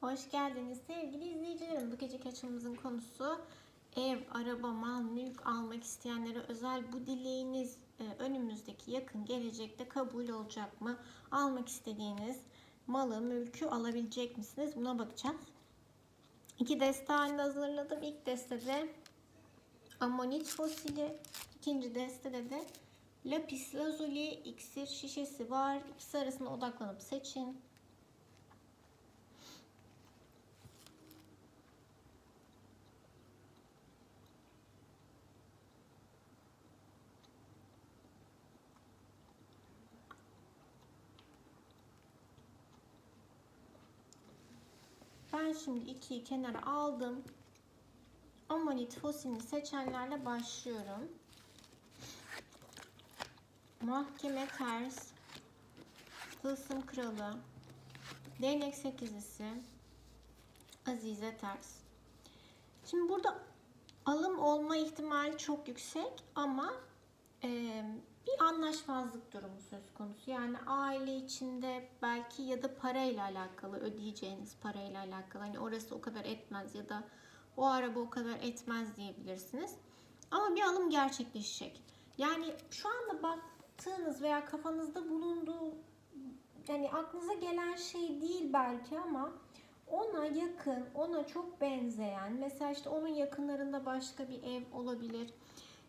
Hoş geldiniz sevgili izleyicilerim. Bu geceki açımızın konusu ev, araba, mal, mülk almak isteyenlere özel bu dileğiniz e, önümüzdeki yakın gelecekte kabul olacak mı? Almak istediğiniz malı, mülkü alabilecek misiniz? Buna bakacağız. İki deste halinde hazırladım. İlk destede amonit fosili, ikinci destede de lapis lazuli iksir şişesi var. İkisi arasında odaklanıp seçin. Ben şimdi ikiyi kenara aldım. Amonit fosilini seçenlerle başlıyorum. Mahkeme ters. Tılsım kralı. Değnek sekizlisi. Azize ters. Şimdi burada alım olma ihtimali çok yüksek ama e, bir anlaşmazlık durumu söz konusu. Yani aile içinde belki ya da parayla alakalı ödeyeceğiniz parayla alakalı. Hani orası o kadar etmez ya da o araba o kadar etmez diyebilirsiniz. Ama bir alım gerçekleşecek. Yani şu anda baktığınız veya kafanızda bulunduğu yani aklınıza gelen şey değil belki ama ona yakın, ona çok benzeyen, mesela işte onun yakınlarında başka bir ev olabilir.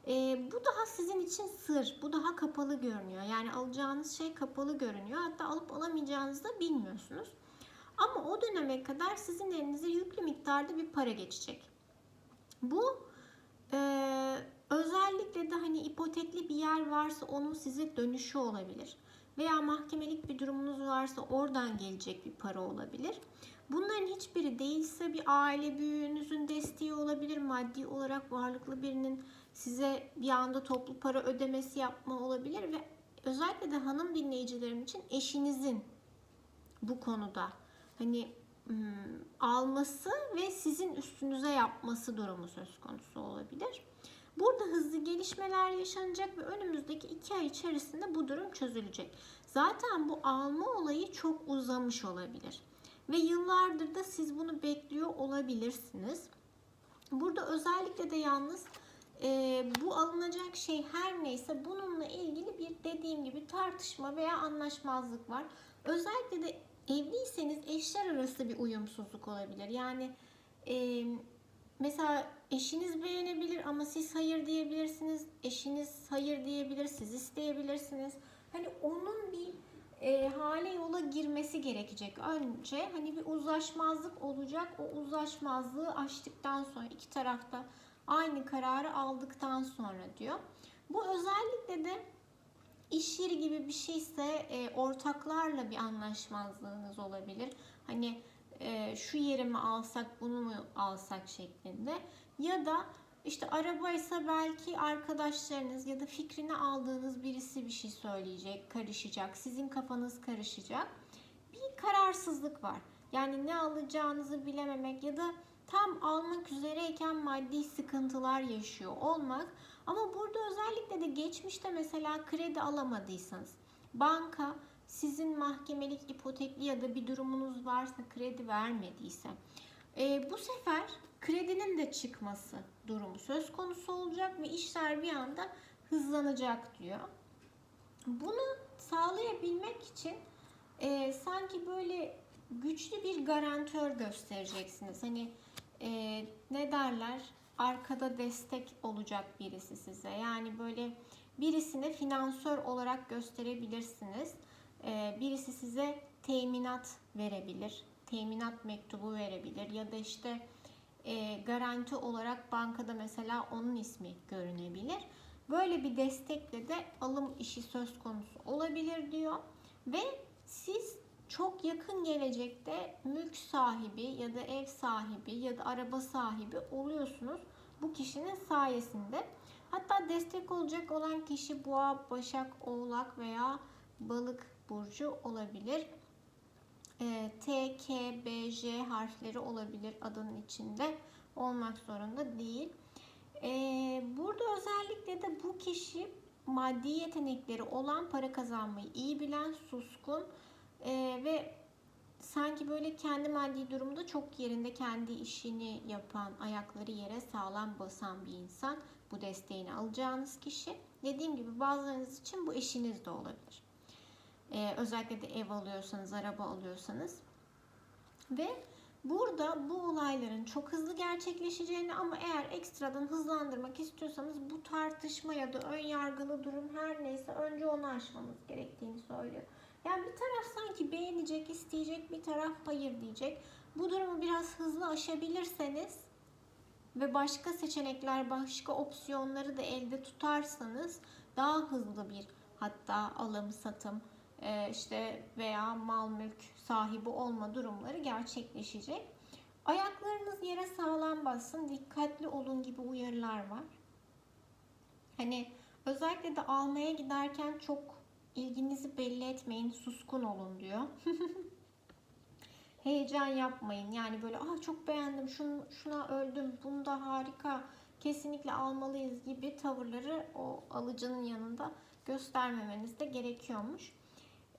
Ee, bu daha sizin için sır, bu daha kapalı görünüyor. Yani alacağınız şey kapalı görünüyor. Hatta alıp alamayacağınızı da bilmiyorsunuz. Ama o döneme kadar sizin elinize yüklü miktarda bir para geçecek. Bu e, özellikle de hani ipotekli bir yer varsa onun size dönüşü olabilir. Veya mahkemelik bir durumunuz varsa oradan gelecek bir para olabilir. Bunların hiçbiri değilse bir aile büyüğünüzün desteği olabilir. Maddi olarak varlıklı birinin size bir anda toplu para ödemesi yapma olabilir ve özellikle de hanım dinleyicilerim için eşinizin bu konuda hani alması ve sizin üstünüze yapması durumu söz konusu olabilir. Burada hızlı gelişmeler yaşanacak ve önümüzdeki iki ay içerisinde bu durum çözülecek. Zaten bu alma olayı çok uzamış olabilir. Ve yıllardır da siz bunu bekliyor olabilirsiniz. Burada özellikle de yalnız e, bu alınacak şey her neyse bununla ilgili bir dediğim gibi tartışma veya anlaşmazlık var. Özellikle de evliyseniz eşler arası bir uyumsuzluk olabilir. Yani e, mesela eşiniz beğenebilir ama siz hayır diyebilirsiniz. Eşiniz hayır diyebilir, siz isteyebilirsiniz. Hani onun bir e, hale yola girmesi gerekecek. Önce hani bir uzlaşmazlık olacak. O uzlaşmazlığı aştıktan sonra iki tarafta aynı kararı aldıktan sonra diyor. Bu özellikle de iş yeri gibi bir şeyse e, ortaklarla bir anlaşmazlığınız olabilir. Hani e, şu yeri mi alsak bunu mu alsak şeklinde. Ya da işte arabaysa belki arkadaşlarınız ya da fikrini aldığınız birisi bir şey söyleyecek, karışacak. Sizin kafanız karışacak. Bir kararsızlık var. Yani ne alacağınızı bilememek ya da tam almak üzereyken maddi sıkıntılar yaşıyor olmak. Ama burada özellikle de geçmişte mesela kredi alamadıysanız banka sizin mahkemelik, ipotekli ya da bir durumunuz varsa kredi vermediyse e, bu sefer kredinin de çıkması durumu söz konusu olacak ve işler bir anda hızlanacak diyor. Bunu sağlayabilmek için e, sanki böyle güçlü bir garantör göstereceksiniz. Hani e, ne derler? Arkada destek olacak birisi size. Yani böyle birisine finansör olarak gösterebilirsiniz. E, birisi size teminat verebilir. Teminat mektubu verebilir. Ya da işte e, garanti olarak bankada mesela onun ismi görünebilir. Böyle bir destekle de alım işi söz konusu olabilir diyor. Ve siz çok yakın gelecekte mülk sahibi ya da ev sahibi ya da araba sahibi oluyorsunuz bu kişinin sayesinde. Hatta destek olacak olan kişi boğa, başak, oğlak veya balık burcu olabilir. E, T, K, B, J harfleri olabilir adının içinde olmak zorunda değil. E, burada özellikle de bu kişi maddi yetenekleri olan para kazanmayı iyi bilen, suskun e, ve sanki böyle kendi maddi durumda çok yerinde kendi işini yapan, ayakları yere sağlam basan bir insan bu desteğini alacağınız kişi. Dediğim gibi bazılarınız için bu eşiniz de olabilir. Ee, özellikle de ev alıyorsanız, araba alıyorsanız. Ve burada bu olayların çok hızlı gerçekleşeceğini ama eğer ekstradan hızlandırmak istiyorsanız bu tartışma ya da ön yargılı durum her neyse önce onu aşmamız gerektiğini söylüyor. Yani bir taraf sanki beğenecek, isteyecek, bir taraf hayır diyecek. Bu durumu biraz hızlı aşabilirseniz ve başka seçenekler, başka opsiyonları da elde tutarsanız daha hızlı bir hatta alım, satım, e, işte veya mal mülk sahibi olma durumları gerçekleşecek. Ayaklarınız yere sağlam bassın, dikkatli olun gibi uyarılar var. Hani özellikle de almaya giderken çok ilginizi belli etmeyin, suskun olun diyor. Heyecan yapmayın. Yani böyle ah çok beğendim, şunu, şuna öldüm, bunu da harika, kesinlikle almalıyız gibi tavırları o alıcının yanında göstermemeniz de gerekiyormuş.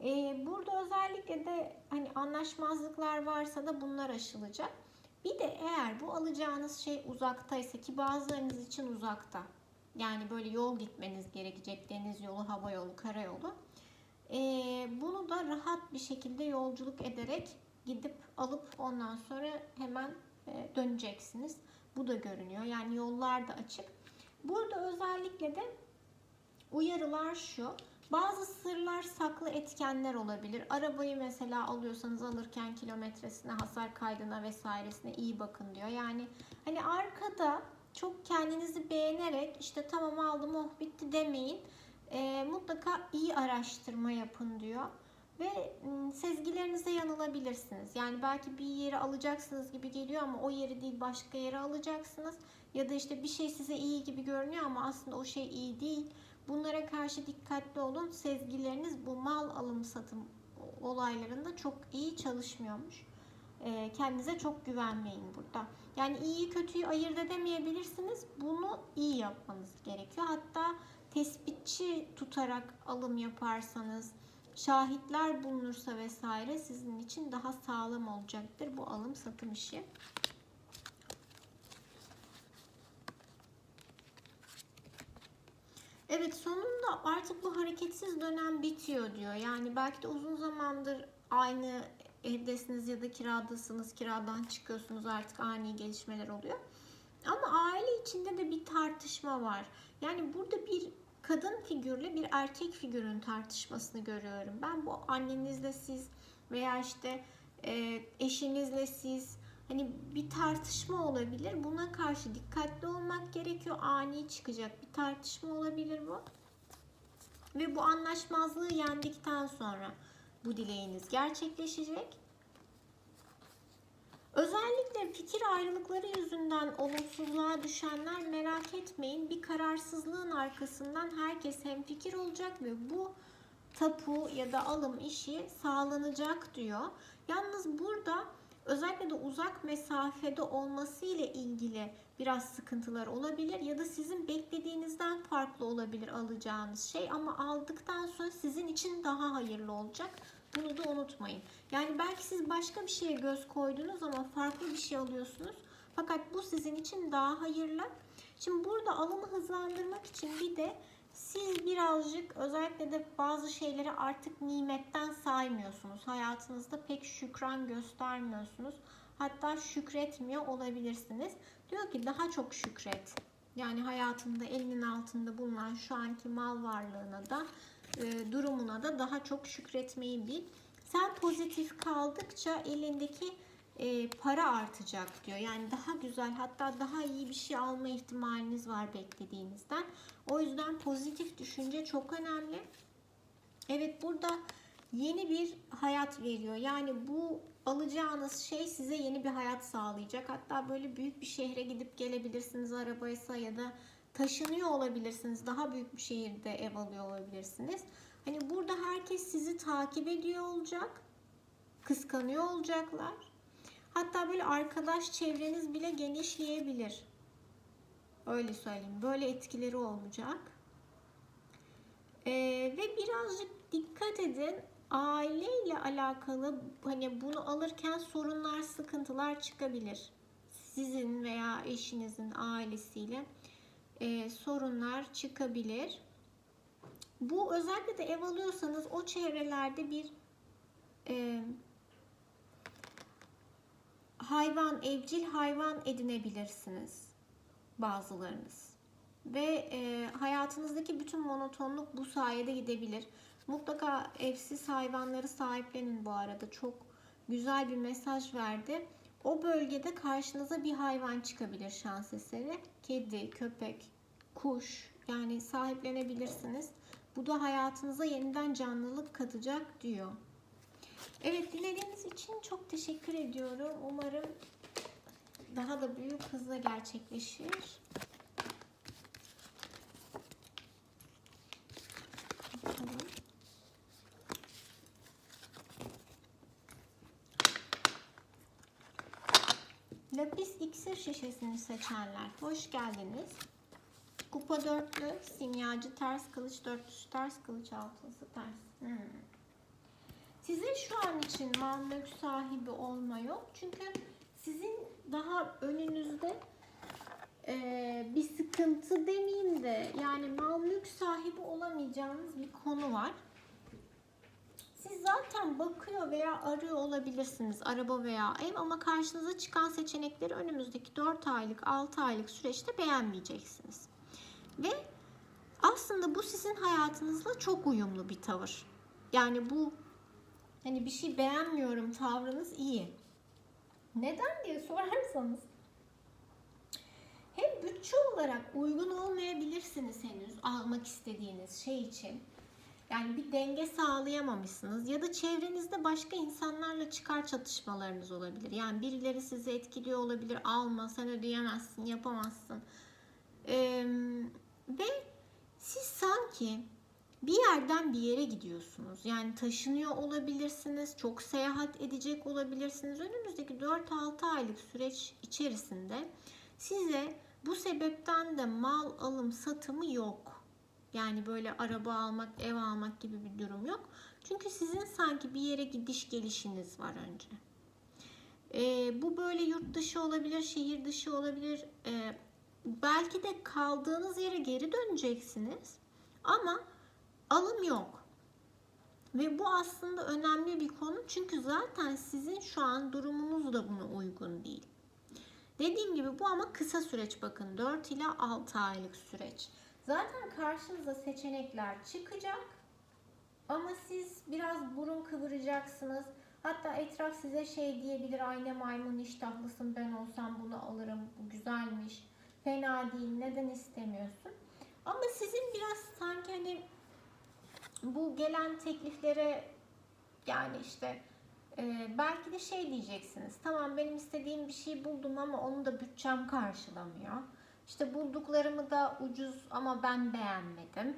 Ee, burada özellikle de hani anlaşmazlıklar varsa da bunlar aşılacak. Bir de eğer bu alacağınız şey uzaktaysa ki bazılarınız için uzakta. Yani böyle yol gitmeniz gerekecek. Deniz yolu, hava yolu, karayolu. Bunu da rahat bir şekilde yolculuk ederek gidip alıp ondan sonra hemen döneceksiniz. Bu da görünüyor. Yani yollar da açık. Burada özellikle de uyarılar şu. Bazı sırlar saklı etkenler olabilir. Arabayı mesela alıyorsanız alırken kilometresine, hasar kaydına vesairesine iyi bakın diyor. Yani hani arkada çok kendinizi beğenerek işte tamam aldım oh bitti demeyin. E, mutlaka iyi araştırma yapın diyor. Ve ım, sezgilerinize yanılabilirsiniz. Yani belki bir yeri alacaksınız gibi geliyor ama o yeri değil başka yere alacaksınız. Ya da işte bir şey size iyi gibi görünüyor ama aslında o şey iyi değil. Bunlara karşı dikkatli olun. Sezgileriniz bu mal alım satım olaylarında çok iyi çalışmıyormuş. Ee, kendinize çok güvenmeyin burada. Yani iyiyi kötüyü ayırt edemeyebilirsiniz. Bunu iyi yapmanız gerekiyor. Hatta tespitçi tutarak alım yaparsanız, şahitler bulunursa vesaire sizin için daha sağlam olacaktır bu alım satım işi. Evet sonunda artık bu hareketsiz dönem bitiyor diyor. Yani belki de uzun zamandır aynı evdesiniz ya da kiradasınız, kiradan çıkıyorsunuz artık ani gelişmeler oluyor. Ama aile içinde de bir tartışma var. Yani burada bir kadın figürle bir erkek figürün tartışmasını görüyorum. Ben bu annenizle siz veya işte e, eşinizle siz hani bir tartışma olabilir. Buna karşı dikkatli olmak gerekiyor. Ani çıkacak bir tartışma olabilir bu. Ve bu anlaşmazlığı yendikten sonra bu dileğiniz gerçekleşecek. Özellikle fikir ayrılıkları yüzünden olumsuzluğa düşenler merak etmeyin. Bir kararsızlığın arkasından herkes hemfikir olacak ve bu tapu ya da alım işi sağlanacak diyor. Yalnız burada özellikle de uzak mesafede olması ile ilgili biraz sıkıntılar olabilir ya da sizin beklediğinizden farklı olabilir alacağınız şey ama aldıktan sonra sizin için daha hayırlı olacak. Bunu da unutmayın. Yani belki siz başka bir şeye göz koydunuz ama farklı bir şey alıyorsunuz. Fakat bu sizin için daha hayırlı. Şimdi burada alımı hızlandırmak için bir de siz birazcık özellikle de bazı şeyleri artık nimetten saymıyorsunuz. Hayatınızda pek şükran göstermiyorsunuz. Hatta şükretmiyor olabilirsiniz. Diyor ki daha çok şükret. Yani hayatında elinin altında bulunan şu anki mal varlığına da e, durumuna da daha çok şükretmeyi bil. Sen pozitif kaldıkça elindeki e, para artacak diyor. Yani daha güzel hatta daha iyi bir şey alma ihtimaliniz var beklediğinizden. O yüzden pozitif düşünce çok önemli. Evet burada yeni bir hayat veriyor. Yani bu alacağınız şey size yeni bir hayat sağlayacak. Hatta böyle büyük bir şehre gidip gelebilirsiniz arabaysa ya da taşınıyor olabilirsiniz. Daha büyük bir şehirde ev alıyor olabilirsiniz. Hani burada herkes sizi takip ediyor olacak. Kıskanıyor olacaklar. Hatta böyle arkadaş çevreniz bile genişleyebilir. Öyle söyleyeyim. Böyle etkileri olacak. Ee, ve birazcık dikkat edin. aileyle alakalı hani bunu alırken sorunlar, sıkıntılar çıkabilir. Sizin veya eşinizin ailesiyle e, sorunlar çıkabilir. Bu özellikle de ev alıyorsanız o çevrelerde bir e, hayvan, evcil hayvan edinebilirsiniz bazılarınız. Ve e, hayatınızdaki bütün monotonluk bu sayede gidebilir. Mutlaka evsiz hayvanları sahiplenin bu arada. Çok güzel bir mesaj verdi. O bölgede karşınıza bir hayvan çıkabilir şans eseri. Kedi, köpek, kuş yani sahiplenebilirsiniz. Bu da hayatınıza yeniden canlılık katacak diyor. Evet dinlediğiniz için çok teşekkür ediyorum. Umarım daha da büyük hızla gerçekleşir. Bakalım. Lapis iksir şişesini seçenler hoş geldiniz. Kupa dörtlü, simyacı ters kılıç, dörtlüsü ters kılıç, altılısı ters. Sizin şu an için mal mülk sahibi olma yok. Çünkü sizin daha önünüzde e, bir sıkıntı demeyeyim de yani mal mülk sahibi olamayacağınız bir konu var. Siz zaten bakıyor veya arıyor olabilirsiniz araba veya ev ama karşınıza çıkan seçenekleri önümüzdeki 4 aylık 6 aylık süreçte beğenmeyeceksiniz. Ve aslında bu sizin hayatınızla çok uyumlu bir tavır. Yani bu hani bir şey beğenmiyorum tavrınız iyi. Neden diye sorarsanız hem bütçe olarak uygun olmayabilirsiniz henüz almak istediğiniz şey için. Yani bir denge sağlayamamışsınız ya da çevrenizde başka insanlarla çıkar çatışmalarınız olabilir. Yani birileri sizi etkiliyor olabilir. Alma, sen ödeyemezsin, yapamazsın. Ee, ve siz sanki bir yerden bir yere gidiyorsunuz. Yani taşınıyor olabilirsiniz, çok seyahat edecek olabilirsiniz. Önümüzdeki 4-6 aylık süreç içerisinde size bu sebepten de mal alım satımı yok. Yani böyle araba almak, ev almak gibi bir durum yok. Çünkü sizin sanki bir yere gidiş gelişiniz var önce. Ee, bu böyle yurt dışı olabilir, şehir dışı olabilir. Ee, belki de kaldığınız yere geri döneceksiniz. Ama alım yok. Ve bu aslında önemli bir konu çünkü zaten sizin şu an durumunuz da buna uygun değil. Dediğim gibi bu ama kısa süreç bakın 4 ila 6 aylık süreç. Zaten karşınıza seçenekler çıkacak ama siz biraz burun kıvıracaksınız. Hatta etraf size şey diyebilir ayna maymun iştahlısın ben olsam bunu alırım bu güzelmiş fena değil neden istemiyorsun. Ama sizin biraz sanki hani bu gelen tekliflere yani işte e, belki de şey diyeceksiniz. Tamam benim istediğim bir şey buldum ama onu da bütçem karşılamıyor. İşte bulduklarımı da ucuz ama ben beğenmedim.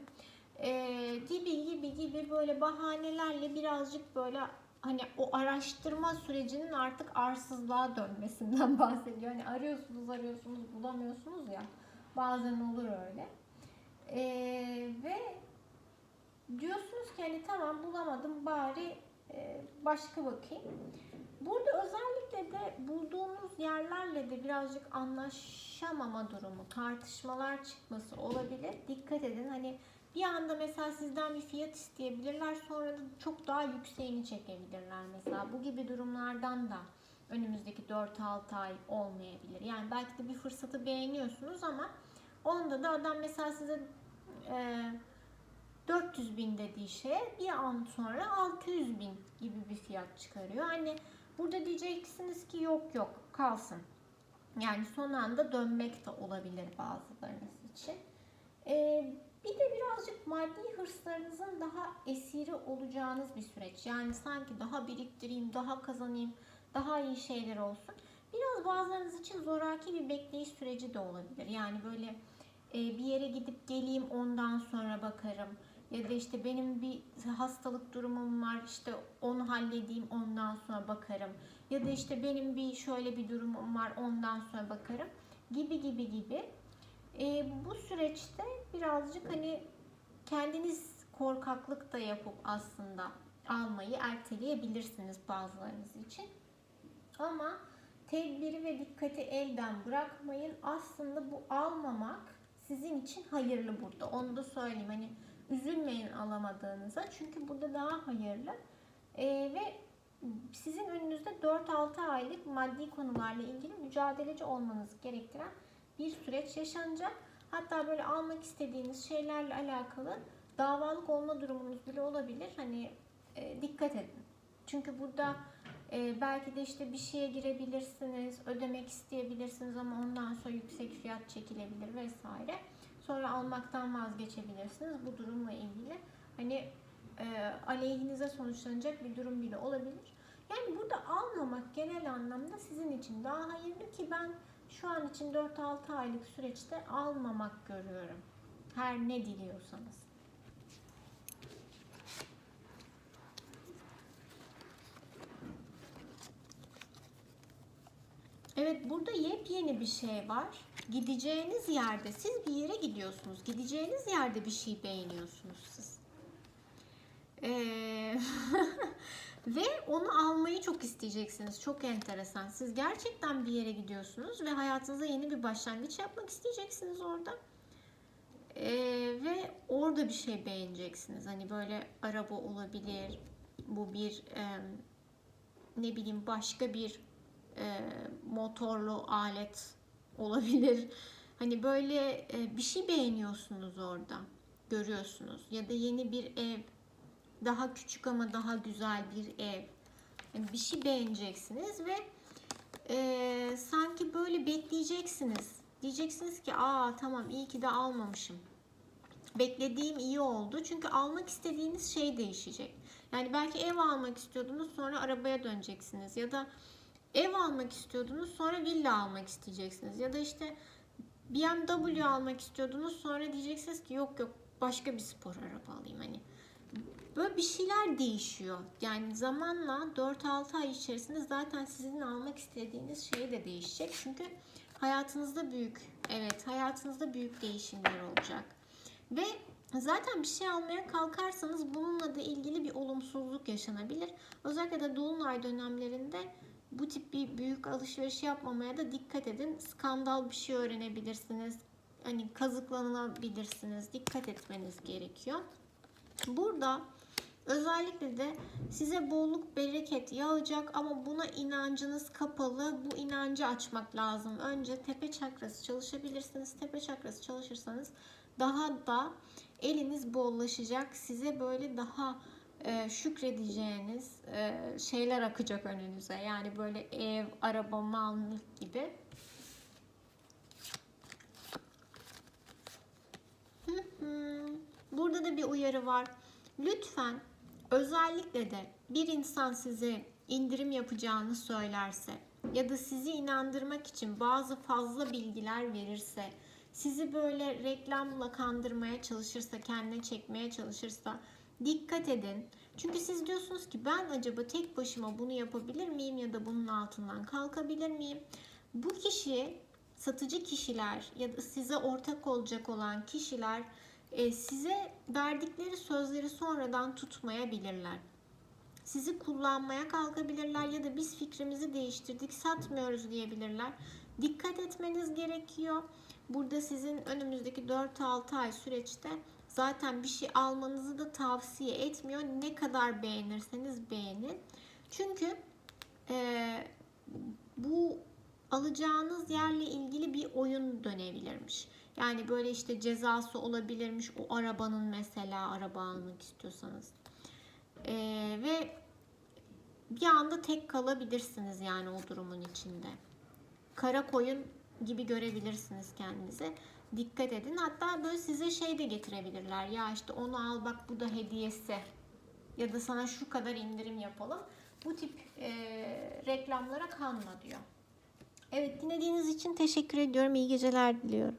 E, gibi gibi gibi böyle bahanelerle birazcık böyle hani o araştırma sürecinin artık arsızlığa dönmesinden bahsediyor. Hani arıyorsunuz arıyorsunuz bulamıyorsunuz ya. Bazen olur öyle. Ee, ve diyorsunuz ki hani tamam bulamadım bari e, başka bakayım. Burada özellikle de bulduğunuz yerlerle de birazcık anlaşamama durumu, tartışmalar çıkması olabilir. Dikkat edin hani bir anda mesela sizden bir fiyat isteyebilirler sonra da çok daha yükseğini çekebilirler mesela. Bu gibi durumlardan da önümüzdeki 4-6 ay olmayabilir. Yani belki de bir fırsatı beğeniyorsunuz ama onda da adam mesela size e, 400 bin dediği şeye bir an sonra 600 bin gibi bir fiyat çıkarıyor. Hani burada diyeceksiniz ki yok yok kalsın. Yani son anda dönmek de olabilir bazılarınız için. Ee, bir de birazcık maddi hırslarınızın daha esiri olacağınız bir süreç. Yani sanki daha biriktireyim, daha kazanayım, daha iyi şeyler olsun. Biraz bazılarınız için zoraki bir bekleyiş süreci de olabilir. Yani böyle e, bir yere gidip geleyim ondan sonra bakarım. Ya da işte benim bir hastalık durumum var işte onu halledeyim ondan sonra bakarım. Ya da işte benim bir şöyle bir durumum var ondan sonra bakarım. Gibi gibi gibi. E, bu süreçte birazcık hani kendiniz korkaklık da yapıp aslında almayı erteleyebilirsiniz bazılarınız için. Ama tedbiri ve dikkati elden bırakmayın. Aslında bu almamak sizin için hayırlı burada. Onu da söyleyeyim. Hani üzülmeyin alamadığınıza. Çünkü burada daha hayırlı. Ee, ve sizin önünüzde 4-6 aylık maddi konularla ilgili mücadeleci olmanız gerektiren bir süreç yaşanacak. Hatta böyle almak istediğiniz şeylerle alakalı davalık olma durumunuz bile olabilir. Hani e, dikkat edin. Çünkü burada e, belki de işte bir şeye girebilirsiniz, ödemek isteyebilirsiniz ama ondan sonra yüksek fiyat çekilebilir vesaire. Sonra almaktan vazgeçebilirsiniz. Bu durumla ilgili hani e, aleyhinize sonuçlanacak bir durum bile olabilir. Yani burada almamak genel anlamda sizin için daha hayırlı ki ben şu an için 4-6 aylık süreçte almamak görüyorum. Her ne diliyorsanız. Evet burada yepyeni bir şey var. Gideceğiniz yerde siz bir yere gidiyorsunuz. Gideceğiniz yerde bir şey beğeniyorsunuz siz. Ee, ve onu almayı çok isteyeceksiniz. Çok enteresan. Siz gerçekten bir yere gidiyorsunuz ve hayatınıza yeni bir başlangıç yapmak isteyeceksiniz orada. Ee, ve orada bir şey beğeneceksiniz. Hani böyle araba olabilir. Bu bir e, ne bileyim başka bir e, motorlu alet olabilir. Hani böyle e, bir şey beğeniyorsunuz orada. Görüyorsunuz. Ya da yeni bir ev. Daha küçük ama daha güzel bir ev. Yani bir şey beğeneceksiniz ve e, sanki böyle bekleyeceksiniz. Diyeceksiniz ki aa tamam iyi ki de almamışım. Beklediğim iyi oldu. Çünkü almak istediğiniz şey değişecek. Yani belki ev almak istiyordunuz sonra arabaya döneceksiniz. Ya da ev almak istiyordunuz sonra villa almak isteyeceksiniz. Ya da işte BMW almak istiyordunuz sonra diyeceksiniz ki yok yok başka bir spor araba alayım hani. Böyle bir şeyler değişiyor. Yani zamanla 4-6 ay içerisinde zaten sizin almak istediğiniz şey de değişecek. Çünkü hayatınızda büyük, evet hayatınızda büyük değişimler olacak. Ve zaten bir şey almaya kalkarsanız bununla da ilgili bir olumsuzluk yaşanabilir. Özellikle de dolunay dönemlerinde bu tip bir büyük alışveriş yapmamaya da dikkat edin. Skandal bir şey öğrenebilirsiniz. Hani kazıklanabilirsiniz. Dikkat etmeniz gerekiyor. Burada özellikle de size bolluk bereket yağacak ama buna inancınız kapalı. Bu inancı açmak lazım. Önce tepe çakrası çalışabilirsiniz. Tepe çakrası çalışırsanız daha da eliniz bollaşacak. Size böyle daha e, şükredeceğiniz e, şeyler akacak önünüze. Yani böyle ev, araba, mal, gibi. Burada da bir uyarı var. Lütfen özellikle de bir insan size indirim yapacağını söylerse ya da sizi inandırmak için bazı fazla bilgiler verirse, sizi böyle reklamla kandırmaya çalışırsa, kendine çekmeye çalışırsa dikkat edin. Çünkü siz diyorsunuz ki ben acaba tek başıma bunu yapabilir miyim ya da bunun altından kalkabilir miyim? Bu kişi satıcı kişiler ya da size ortak olacak olan kişiler e, size verdikleri sözleri sonradan tutmayabilirler. Sizi kullanmaya kalkabilirler ya da biz fikrimizi değiştirdik satmıyoruz diyebilirler. Dikkat etmeniz gerekiyor. Burada sizin önümüzdeki 4-6 ay süreçte zaten bir şey almanızı da tavsiye etmiyor. Ne kadar beğenirseniz beğenin. Çünkü e, bu alacağınız yerle ilgili bir oyun dönebilirmiş. Yani böyle işte cezası olabilirmiş o arabanın mesela araba almak istiyorsanız. E, ve bir anda tek kalabilirsiniz yani o durumun içinde. Kara koyun gibi görebilirsiniz kendinizi dikkat edin. Hatta böyle size şey de getirebilirler. Ya işte onu al bak bu da hediyesi. Ya da sana şu kadar indirim yapalım. Bu tip e, reklamlara kanma diyor. Evet dinlediğiniz için teşekkür ediyorum. İyi geceler diliyorum.